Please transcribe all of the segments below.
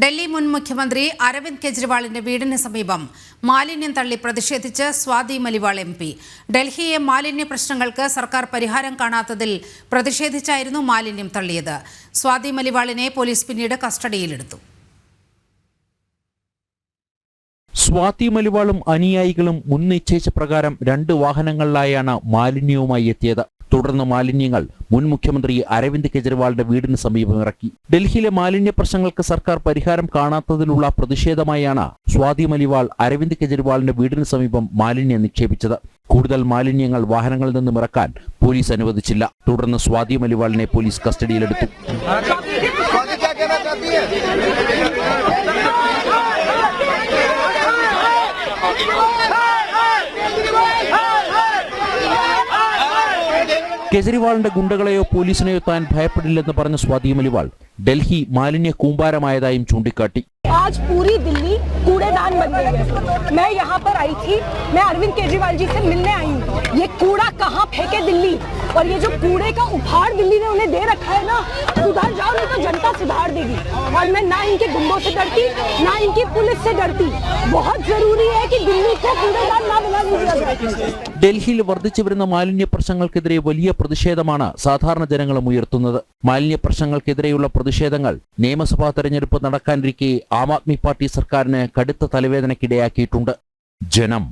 ഡൽഹി മുൻ മുഖ്യമന്ത്രി അരവിന്ദ് കെജ്രിവാളിന്റെ വീടിന് സമീപം മാലിന്യം തള്ളി പ്രതിഷേധിച്ച് സ്വാതി മലിവാൾ എം പി. ഡൽഹിയെ മാലിന്യ പ്രശ്നങ്ങൾക്ക് സർക്കാർ പരിഹാരം കാണാത്തതിൽ പ്രതിഷേധിച്ചായിരുന്നു മാലിന്യം തള്ളിയത്. സ്വാതി മലിവാളിനെ പോലീസ് പിന്നീട് കസ്റ്റഡിയിലെടുത്തു. സ്വാതി മലിവാളും അനുയായികളും മുൻ നിശ്ചയിച്ച പ്രകാരം രണ്ട് വാഹനങ്ങളിലായാണ് മാലിന്യവുമായി എത്തിയത്. തുടർന്ന് മാലിന്യങ്ങൾ മുൻ മുഖ്യമന്ത്രി അരവിന്ദ് കെജ്രിവാളിന്റെ വീടിന് സമീപം ഇറക്കി. ഡൽഹിയിലെ മാലിന്യ പ്രശ്നങ്ങൾക്ക് സർക്കാർ പരിഹാരം കാണാത്തതിലുള്ള പ്രതിഷേധമായാണ് സ്വാതി മലിവാൾ അരവിന്ദ് കെജ്രിവാളിന്റെ വീടിന് സമീപം മാലിന്യം നിക്ഷേപിച്ചത്. കൂടുതൽ മാലിന്യങ്ങൾ വാഹനങ്ങളിൽ നിന്നും ഇറക്കാൻ പോലീസ് അനുവദിച്ചില്ല. തുടർന്ന് സ്വാതി മലിവാളിനെ പോലീസ് കസ്റ്റഡിയിലെടുത്തു. കെജ്രിവാളിന്റെ ഗുണ്ടകളെയോ പോലീസിനെയോ താൻ ഭയപ്പെടില്ലെന്ന് പറഞ്ഞ സ്വാതി മലിവാൾ ഡൽഹി മാലിന്യ കൂമ്പാരമായതായും ചൂണ്ടിക്കാട്ടി. आज पूरी दिल्ली कूड़ेदान बन गई है मैं यहाँ पर आई थी मैं अरविंद केजरीवाल जी से मिलने आई हूँ ये कूड़ा कहाँ फेंके दिल्ली और ये जो कूड़े का उपहार दिल्ली ने उन्हें दे रखा है ना सुधर जाओ नहीं तो जनता सुधार देगी और मैं ना इनके गुंडों से डरती ना इनकी पुलिस से डरती बहुत जरूरी है कि दिल्ली को कूड़ेदान ना बना दिया जाए ഡൽഹിയിൽ വർദ്ധിച്ചു വരുന്ന മാലിന്യ പ്രശ്നങ്ങൾക്കെതിരെ വലിയ പ്രതിഷേധമാണ് സാധാരണ ജനങ്ങളും ഉയർത്തുന്നത് മാലിന്യ പ്രശ്നങ്ങൾക്കെതിരെയുള്ള പ്രതിഷേധങ്ങൾ നിയമസഭാ തെരഞ്ഞെടുപ്പ് നടക്കാനിരിക്കെ ആം ആദ്മി പാർട്ടി സർക്കാരിന് കടുത്ത തലവേദനയ്ക്കിടയാക്കിയിട്ടുണ്ട്. ജനം.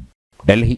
ഡൽഹി.